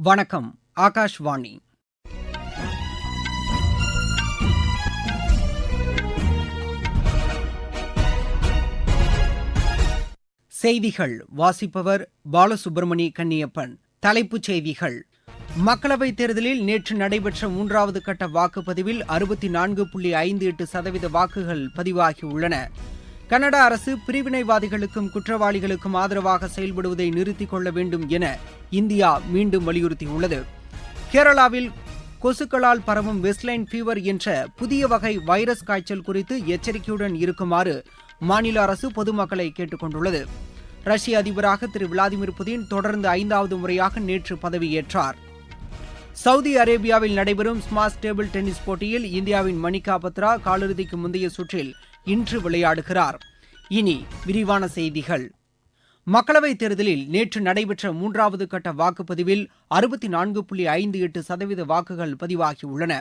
வணக்கம் ஆகாஷ்வாணி. செய்திகள் வாசிப்பவர் பாலசுப்பிரமணி கன்னியப்பன். தலைப்புச் செய்திகள். மக்களவைத் தேர்தலில் நேற்று நடைபெற்ற மூன்றாவது கட்ட வாக்குப்பதிவில் அறுபத்தி நான்கு புள்ளி ஐந்து எட்டு சதவீத வாக்குகள் பதிவாகியுள்ளன. கனடா அரசு பிரிவினைவாதிகளுக்கும் குற்றவாளிகளுக்கும் ஆதரவாக செயல்படுவதை நிறுத்திக் கொள்ள வேண்டும் என இந்தியா மீண்டும் வலியுறுத்தியுள்ளது. கேரளாவில் கொசுக்களால் பரவும் வெஸ்ட்லைன் ஃபீவர் என்ற புதிய வகை வைரஸ் காய்ச்சல் குறித்து எச்சரிக்கையுடன் இருக்குமாறு மாநில அரசு பொதுமக்களை கேட்டுக்கொண்டுள்ளது ரஷ்ய அதிபராக திரு விளாடிமிர் புதின் தொடர்ந்து ஐந்தாவது முறையாக நேற்று பதவியேற்றார். சவுதி அரேபியாவில் நடைபெறும் ஸ்மாஷ் டேபிள் டென்னிஸ் போட்டியில் இந்தியாவின் மணிகா பத்ரா காலிறுதிக்கு முந்தைய சுற்றில் இன்று விளையாடுகிறார். இனி விரிவான செய்திகள். மக்களவைத் தேர்தலில் நேற்று நடைபெற்ற மூன்றாவது கட்ட வாக்குப்பதிவில் அறுபத்தி நான்கு புள்ளி ஐந்து எட்டு சதவீத வாக்குகள் பதிவாகியுள்ளன.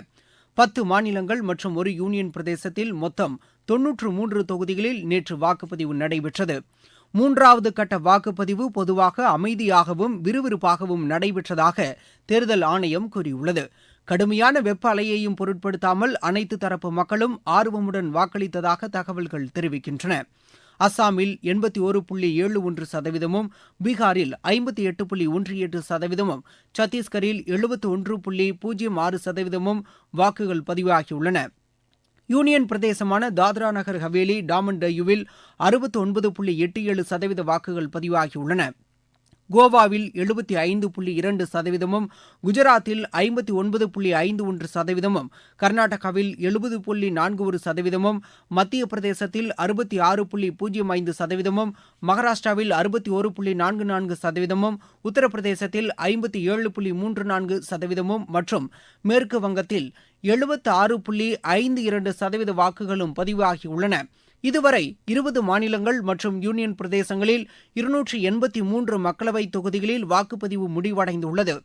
பத்து மாநிலங்கள் மற்றும் ஒரு யூனியன் பிரதேசத்தில் மொத்தம் தொன்னூற்று மூன்று தொகுதிகளில் நேற்று வாக்குப்பதிவு நடைபெற்றது. மூன்றாவது கட்ட வாக்குப்பதிவு பொதுவாக அமைதியாகவும் விறுவிறுப்பாகவும் நடைபெற்றதாக தேர்தல் ஆணையம் கூறியுள்ளது. கடுமையான வெப்ப அலையையும் பொருட்படுத்தாமல் அனைத்து தரப்பு மக்களும் ஆர்வமுடன் வாக்களித்ததாக தகவல்கள் தெரிவிக்கின்றன. அஸ்ஸாமில் எண்பத்தி ஒரு புள்ளி ஏழு ஒன்று சதவீதமும் பீகாரில் ஐம்பத்தி எட்டு புள்ளி ஒன்று எட்டு சதவீதமும் சத்தீஸ்கரில் எழுபத்தி ஒன்று புள்ளி பூஜ்ஜியம் ஆறு சதவீதமும் வாக்குகள் பதிவாகியுள்ளன. யூனியன் பிரதேசமான தாத்ரா நகர் ஹவேலி டாமன் டையுவில் அறுபத்தி ஒன்பது புள்ளி எட்டு ஏழு சதவீத வாக்குகள் பதிவாகியுள்ளன. கோவாவில் எழுபத்தி ஐந்து புள்ளி இரண்டு சதவீதமும் குஜராத்தில் ஐம்பத்தி ஒன்பது புள்ளி ஐந்து ஒன்று சதவீதமும் கர்நாடகாவில் எழுபது புள்ளி நான்கு ஒரு சதவீதமும் மத்திய பிரதேசத்தில் அறுபத்தி ஆறு புள்ளி பூஜ்ஜியம் ஐந்து சதவீதமும் மகாராஷ்டிராவில் அறுபத்தி ஒரு புள்ளி நான்கு நான்கு சதவீதமும் உத்தரப்பிரதேசத்தில் ஐம்பத்தி ஏழு புள்ளி மூன்று நான்கு சதவீதமும் மற்றும் மேற்கு வங்கத்தில் எழுபத்தி ஆறு புள்ளி ஐந்து இரண்டு சதவீத வாக்குகளும் பதிவாகியுள்ளன. இதுவரை இருபது மாநிலங்கள் மற்றும் யூனியன் பிரதேசங்களில் இருநூற்றி எண்பத்தி மூன்று மக்களவை தொகுதிகளில் வாக்குப்பதிவு முடிவடைந்துள்ளது.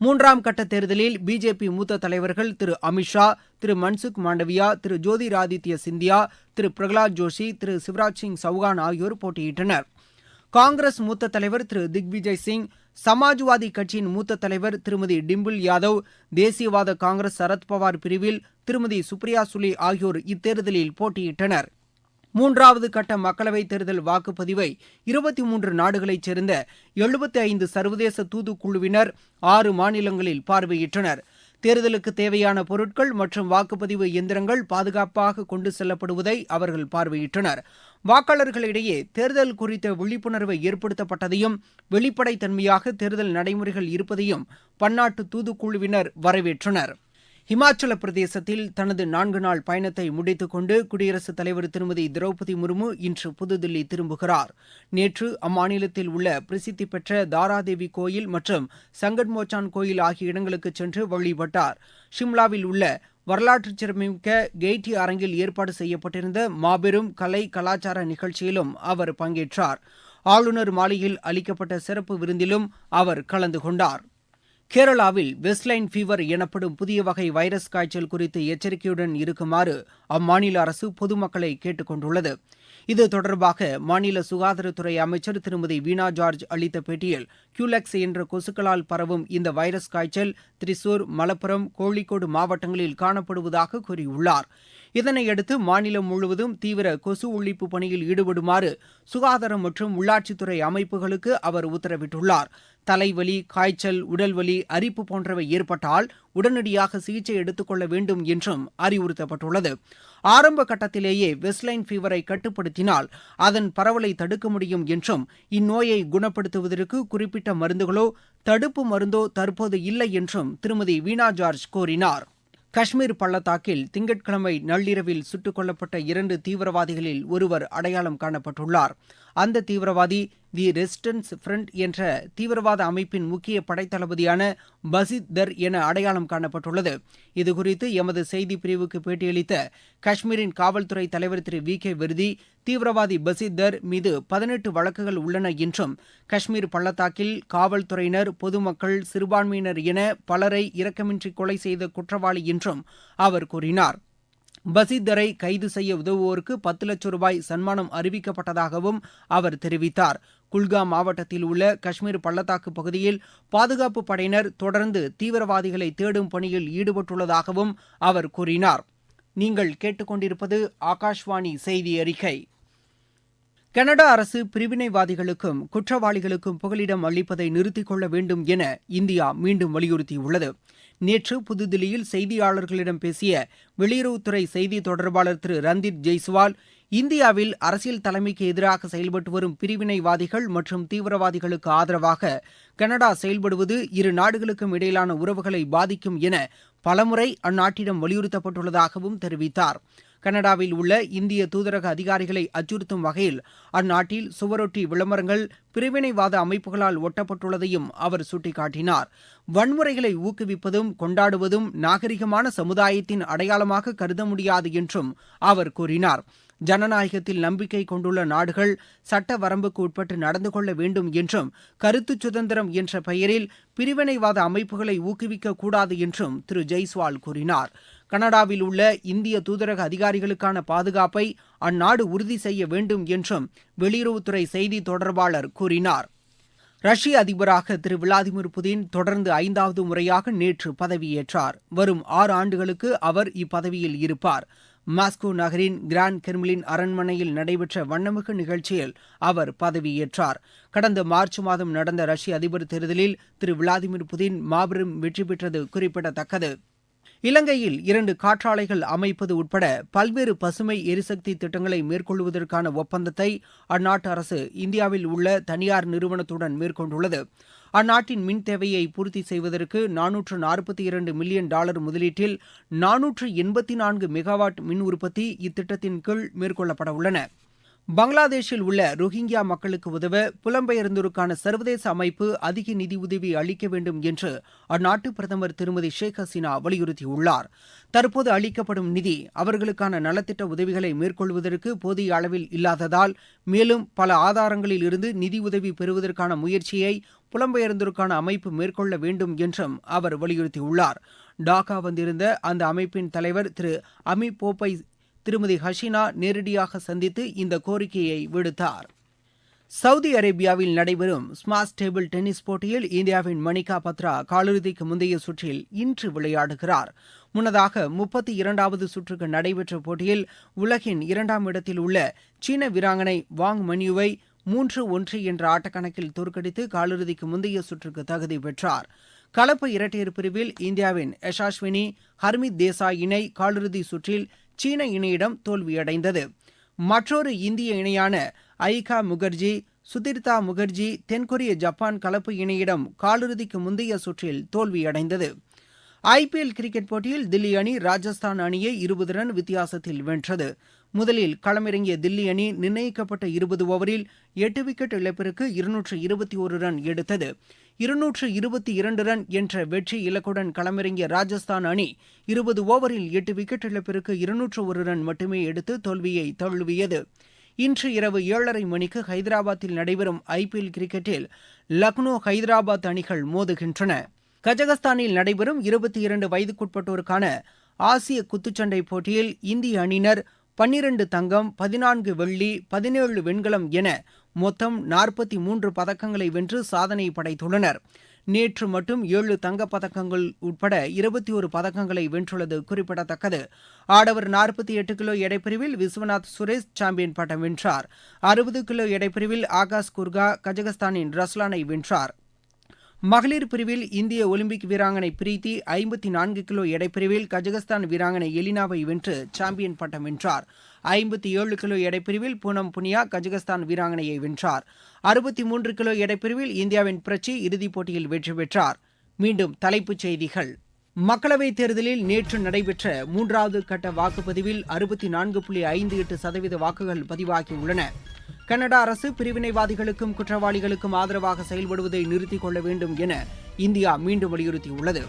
மூன்றாம் கட்ட தேர்தலில் பிஜேபி மூத்த தலைவர்கள் திரு அமித்ஷா திரு மன்சுக் மாண்டவியா திரு ஜோதிராதித்ய சிந்தியா திரு பிரகலாத் ஜோஷி திரு சிவராஜ் சிங் சௌகான் ஆகியோர் போட்டியிட்டனர். காங்கிரஸ் மூத்த தலைவர் திரு திக்விஜய் சிங் சமாஜ்வாதி கட்சியின் மூத்த தலைவர் திருமதி டிம்பிள் யாதவ் தேசியவாத காங்கிரஸ் சரத்பவார் பிரிவில் திருமதி சுப்ரியா சுலே ஆகியோர் இத்தேர்தலில் போட்டியிட்டனர். மூன்றாவது கட்ட மக்களவைத் தேர்தல் வாக்குப்பதிவை இருபத்தி மூன்று நாடுகளைச் சேர்ந்த எழுபத்தி ஐந்து சர்வதேச தூதுக்குழுவினர் ஆறு மாநிலங்களில் பார்வையிட்டனர். தேர்தலுக்கு தேவையான பொருட்கள் மற்றும் வாக்குப்பதிவு எந்திரங்கள் பாதுகாப்பாக கொண்டு செல்லப்படுவதை அவர்கள் பார்வையிட்டனர். வாக்காளர்களிடையே தேர்தல் குறித்த விழிப்புணர்வை ஏற்படுத்தப்பட்டதையும் வெளிப்படைத்தன்மையாக தேர்தல் நடைமுறைகள் இருப்பதையும் பன்னாட்டு தூதுக்குழுவினர் வரவேற்றனர். ஹிமாச்சல பிரதேசத்தில் தனது நான்கு நாள் பயணத்தை முடித்துக்கொண்டு குடியரசுத் தலைவர் திருமதி திரௌபதி முர்மு இன்று புதுதில்லி திரும்புகிறார். நேற்று அம்மாநிலத்தில் உள்ள பிரசித்தி பெற்ற தாராதேவி கோயில் மற்றும் சங்கட்மோச்சான் கோயில் ஆகிய இடங்களுக்கு சென்று வழிபட்டார். ஷிம்லாவில் உள்ள வரலாற்று சிறமிக்க கெய்டி அரங்கில் ஏற்பாடு செய்யப்பட்டிருந்த மாபெரும் கலை கலாச்சார நிகழ்ச்சியிலும் அவர் பங்கேற்றார். ஆளுநர் மாளிகையில் அளிக்கப்பட்ட சிறப்பு விருந்திலும் அவர் கலந்து கொண்டார். கேரளாவில் வெஸ்ட்லைன் ஃபீவர் எனப்படும் புதிய வகை வைரஸ் காய்ச்சல் குறித்து எச்சரிக்கையுடன் இருக்குமாறு அம்மாநில அரசு பொதுமக்களை கேட்டுக் கொண்டுள்ளது. இது தொடர்பாக மாநில சுகாதாரத்துறை அமைச்சர் திருமதி வீணா ஜார்ஜ் அளித்த பேட்டியில் கியூலெக்ஸ் என்ற கொசுக்களால் பரவும் இந்த வைரஸ் காய்ச்சல் திரிசூர் மலப்புரம் கோழிக்கோடு மாவட்டங்களில் காணப்படுவதாக கூறியுள்ளார். இதனையடுத்து மாநிலம் முழுவதும் தீவிர கொசு ஒழிப்பு பணியில் ஈடுபடுமாறு சுகாதாரம் மற்றும் உள்ளாட்சித்துறை அமைப்புகளுக்கு அவர் உத்தரவிட்டுள்ளார். தலைவலி காய்ச்சல் உடல்வலி அரிப்பு போன்றவை ஏற்பட்டால் உடனடியாக சிகிச்சை எடுத்துக்கொள்ள வேண்டும் என்றும் அறிவுறுத்தப்பட்டுள்ளது. ஆரம்ப கட்டத்திலேயே வெஸ்ட்லைன் ஃபீவரை கட்டுப்படுத்தினால் அதன் பரவலை தடுக்க முடியும் என்றும் இந்நோயை குணப்படுத்துவதற்கு குறிப்பிட்ட மருந்துகளோ தடுப்பு மருந்தோ தற்போது இல்லை என்றும் திருமதி வீணா ஜார்ஜ் கூறினார். காஷ்மீர் பள்ளத்தாக்கில் திங்கட்கிழமை நள்ளிரவில் சுட்டுக் கொல்லப்பட்ட இரண்டு தீவிரவாதிகளில் ஒருவர் அடையாளம் காணப்பட்டுள்ளார். அந்த தீவிரவாதி தி ரெசிஸ்டன்ஸ் ஃப்ரண்ட் என்ற தீவிரவாத அமைப்பின் முக்கிய படைத்தளபதியான பசித் தர் என அடையாளம் காணப்பட்டுள்ளது. இதுகுறித்து எமது செய்தி பிரிவுக்கு பேட்டியளித்த காஷ்மீரின் காவல்துறை தலைவர் திரு வி கே விருதி தீவிரவாதி பசித் தர் மீது பதினெட்டு வழக்குகள் உள்ளன என்றும் காஷ்மீர் பள்ளத்தாக்கில் காவல்துறையினர் பொதுமக்கள் சிறுபான்மையினர் என பலரை இரக்கமின்றி கொலை செய்த குற்றவாளி என்றும் அவர் கூறினார். பசித்தரை கைது செய்ய உதவுவோருக்கு பத்து லட்சம் ரூபாய் சன்மானம் அறிவிக்கப்பட்டதாகவும் அவர் தெரிவித்தார். குல்காம் மாவட்டத்தில் உள்ள காஷ்மீர் பள்ளத்தாக்கு பகுதியில் பாதுகாப்பு படையினர் தொடர்ந்து தீவிரவாதிகளை தேடும் பணியில் ஈடுபட்டுள்ளதாகவும் அவர் கூறினார். நீங்கள் கேட்டுக்கொண்டிருப்பது ஆகாஷ்வாணி செய்தி அறிக்கை. கனடா அரசு பிரிவினைவாதிகளுக்கும் குற்றவாளிகளுக்கும் புகலிடம் அளிப்பதை நிறுத்திக் கொள்ள வேண்டும் என இந்தியா மீண்டும் வலியுறுத்தியுள்ளது. நேற்று புதுதில்லியில் செய்தியாளர்களிடம் பேசிய வெளியுறவுத்துறை செய்தி தொடர்பாளர் திரு. ரந்தீப் ஜெய்ஸ்வால் இந்தியாவில் அரசியல் தலைமைக்கு எதிராக செயல்பட்டு வரும் பிரிவினைவாதிகள் மற்றும் தீவிரவாதிகளுக்கு ஆதரவாக கனடா செயல்படுவது இரு நாடுகளுக்கும் இடையிலான உறவுகளை பாதிக்கும் என பலமுறை அந்நாட்டிடம் வலியுறுத்தப்பட்டுள்ளதாகவும் தெரிவித்தார். கனடாவில் உள்ள இந்திய தூதரக அதிகாரிகளை அச்சுறுத்தும் வகையில் அந்நாட்டில் சுவரொட்டி விளம்பரங்கள் பிரிவினைவாத அமைப்புகளால் ஒட்டப்பட்டுள்ளதையும் அவர் சுட்டிக்காட்டினார். வன்முறைகளை ஊக்குவிப்பதும் கொண்டாடுவதும் நாகரிகமான சமுதாயத்தின் அடையாளமாக கருத முடியாது என்றும் அவர் கூறினார். ஜனநாயகத்தில் நம்பிக்கை கொண்டுள்ள நாடுகள் சட்ட வரம்புக்கு உட்பட்டு நடந்து கொள்ள வேண்டும் என்றும் கருத்து சுதந்திரம் என்ற பெயரில் பிரிவினைவாத அமைப்புகளை ஊக்குவிக்க கூடாது என்றும் திரு ஜெய்ஸ்வால் கூறினார். கனடாவில் உள்ள இந்திய தூதரக அதிகாரிகளுக்கான பாதுகாப்பை அந்நாடு உறுதி செய்ய வேண்டும் என்றும் வெளியுறவுத்துறை செய்தி தொடர்பாளர் கூறினார். ரஷ்ய அதிபராக திரு விளாடிமிர் புதின் தொடர்ந்து ஐந்தாவது முறையாக நேற்று பதவியேற்றார். வரும் ஆறு ஆண்டுகளுக்கு அவர் இப்பதவியில் இருப்பார். மாஸ்கோ நகரின் கிராண்ட் கெர்மிலின் அரண்மனையில் நடைபெற்ற வண்ணமிகு நிகழ்ச்சியில் அவர் பதவியேற்றார். கடந்த மார்ச் மாதம் நடந்த ரஷ்ய அதிபர் தேர்தலில் திரு விளாடிமிர் புதின் மாபெரும் வெற்றி பெற்றது குறிப்பிடத்தக்கது. இலங்கையில் இரண்டு காற்றாலைகள் அமைப்பது உட்பட பல்வேறு பசுமை எரிசக்தி திட்டங்களை மேற்கொள்வதற்கான ஒப்பந்தத்தை அந்நாட்டு அரசு இந்தியாவில் உள்ள தனியார் நிறுவனத்துடன் மேற்கொண்டுள்ளது. அந்நாட்டின் மின் தேவையை பூர்த்தி செய்வதற்கு நானூற்று நாற்பத்தி இரண்டு மில்லியன் டாலர் முதலீட்டில் நானூற்று எண்பத்தி நான்கு மெகாவாட் மின் உற்பத்தி இத்திட்டத்தின் கீழ் மேற்கொள்ளப்பட உள்ளன. பங்களாதேஷில் உள்ள ரோஹிங்கியா மக்களுக்கு உதவ புலம்பெயர்ந்தோருக்கான சர்வதேச அமைப்பு அதிக நிதியுதவி அளிக்க வேண்டும் என்று அந்நாட்டு பிரதமர் திருமதி ஷேக் ஹசீனா வலியுறுத்தியுள்ளார். தற்போது அளிக்கப்படும் நிதி அவர்களுக்கான நலத்திட்ட உதவிகளை மேற்கொள்வதற்கு போதிய அளவில் இல்லாததால் மேலும் பல ஆதாரங்களில் இருந்து நிதியுதவி பெறுவதற்கான முயற்சியை புலம்பெயர்ந்தோருக்கான அமைப்பு மேற்கொள்ள வேண்டும் என்றும் அவர் வலியுறுத்தியுள்ளார். டாக்கா வந்திருந்த அந்த அமைப்பின் தலைவர் திரு அமி போப்பை திருமதி ஹஷீனா நேரடியாக சந்தித்து இந்த கோரிக்கையை விடுத்தார். சவுதி அரேபியாவில் நடைபெறும் ஸ்மாஷ் டேபிள் டென்னிஸ் போட்டியில் இந்தியாவின் மணிகா பத்ரா காலிறுதிக்கு முந்தைய சுற்றில் இன்று விளையாடுகிறார். முன்னதாக முப்பத்தி இரண்டாவது சுற்றுக்கு நடைபெற்ற போட்டியில் உலகின் இரண்டாம் இடத்தில் உள்ள சீன வீராங்கனை வாங் மன்யூவை மூன்று ஒன்று என்ற ஆட்டக்கணக்கில் தோற்கடித்து காலிறுதிக்கு முந்தைய சுற்றுக்கு தகுதி பெற்றார். கலப்பு இரட்டையர் பிரிவில் இந்தியாவின் யஷாஸ்வினி ஹர்மித் தேசாய் இணை காலிறுதி சுற்றில் சீன இணையிடம் தோல்வியடைந்தது. மற்றொரு இந்திய இணையான ஐகா முகர்ஜி சுதிர்தா முகர்ஜி தென்கொரிய ஜப்பான் கலப்பு இணையிடம் காலிறுதிக்கு முந்தைய சுற்றில் தோல்வியடைந்தது. ஐபிஎல் கிரிக்கெட் போட்டியில் தில்லி அணி ராஜஸ்தான் அணியை இருபது ரன் வித்தியாசத்தில் வென்றது. முதலில் களமிறங்கிய தில்லி அணி நிர்ணயிக்கப்பட்ட இருபது ஓவரில் எட்டு விக்கெட் இழப்பிற்கு இருநூற்று இருபத்தி ஒரு ரன் எடுத்தது. இருநூற்று இருபத்தி இரண்டு ரன் என்ற வெற்றி இலக்குடன் களமிறங்கிய ராஜஸ்தான் அணி இருபது ஓவரில் எட்டு விக்கெட் இழப்பிற்கு இருநூற்று ஒரு ரன் மட்டுமே எடுத்து தோல்வியை தழுவியது. இன்று இரவு ஏழரை மணிக்கு ஹைதராபாத்தில் நடைபெறும் ஐபிஎல் கிரிக்கெட்டில் லக்னோ ஹைதராபாத் அணிகள் மோதுகின்றன. கஜகஸ்தானில் நடைபெறும் இருபத்தி இரண்டு வயதுக்குட்பட்டோருக்கான ஆசிய குத்துச்சண்டை போட்டியில் இந்திய அணியினர் பன்னிரண்டு தங்கம் பதினான்கு வெள்ளி பதினேழு வெண்கலம் என மொத்தம் நாற்பத்தி மூன்று பதக்கங்களை வென்று சாதனை படைத்துள்ளனர். நேற்று மட்டும் ஏழு தங்கப் பதக்கங்கள் உட்பட இருபத்தி ஒரு பதக்கங்களை வென்றுள்ளது குறிப்பிடத்தக்கது. ஆடவர் நாற்பத்தி எட்டு கிலோ எடைப்பிரிவில் விஸ்வநாத் சுரேஷ் சாம்பியன் பட்டம் வென்றார். அறுபது கிலோ எடைப்பிரிவில் ஆகாஷ் குர்கா கஜகஸ்தானின் ரஸ்லானை வென்றார். மகளிர் பிரிவில் இந்திய ஒலிம்பிக் வீராங்கனை பிரீத்தி ஐம்பத்தி நான்கு கிலோ எடைப்பிரிவில் கஜகஸ்தான் வீராங்கனை எலினாவை வென்று சாம்பியன் பட்டம் வென்றார். ஐம்பத்தி ஏழு கிலோ எடைப்பிரிவில் பூனம் புனியா கஜகஸ்தான் வீராங்கனையை வென்றார். அறுபத்தி மூன்று கிலோ எடைப்பிரிவில் இந்தியாவின் பிரச்சி இறுதிப் போட்டியில் வெற்றி பெற்றார். மீண்டும் தலைப்புச் செய்திகள். மக்களவைத் தேர்தலில் நேற்று நடைபெற்ற மூன்றாவது கட்ட வாக்குப்பதிவில் அறுபத்தி நான்கு புள்ளி ஐந்து எட்டு சதவீத வாக்குகள் பதிவாகியுள்ளன கனடா அரசு பிரிவினைவாதிகளுக்கும் குற்றவாளிகளுக்கும் ஆதரவாக செயல்படுவதை நிறுத்திக் கொள்ள வேண்டும் என இந்தியா மீண்டும் வலியுறுத்தியுள்ளது.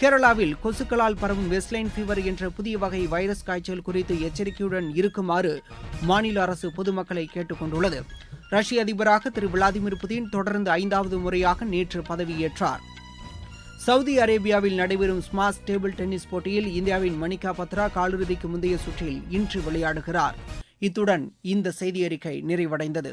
கேரளாவில் கொசுக்களால் பரவும் வெஸ்லைன் ஃபீவர் என்ற புதிய வகை வைரஸ் காய்ச்சல் குறித்து எச்சரிக்கையுடன் இருக்குமாறு மாநில அரசு பொதுமக்களை கேட்டுக் கொண்டுள்ளது ரஷ்ய அதிபராக திரு விளாடிமிர் புதின் தொடர்ந்து ஐந்தாவது முறையாக நேற்று பதவியேற்றார். சவுதி அரேபியாவில் நடைபெறும் ஸ்மாஷ் டேபிள் டென்னிஸ் போட்டியில் இந்தியாவின் மணிகா பத்ரா காலிறுதிக்கு முந்தைய சுற்றில் இன்று விளையாடுகிறார். இத்துடன் இந்த செய்தியறிக்கை நிறைவடைந்தது.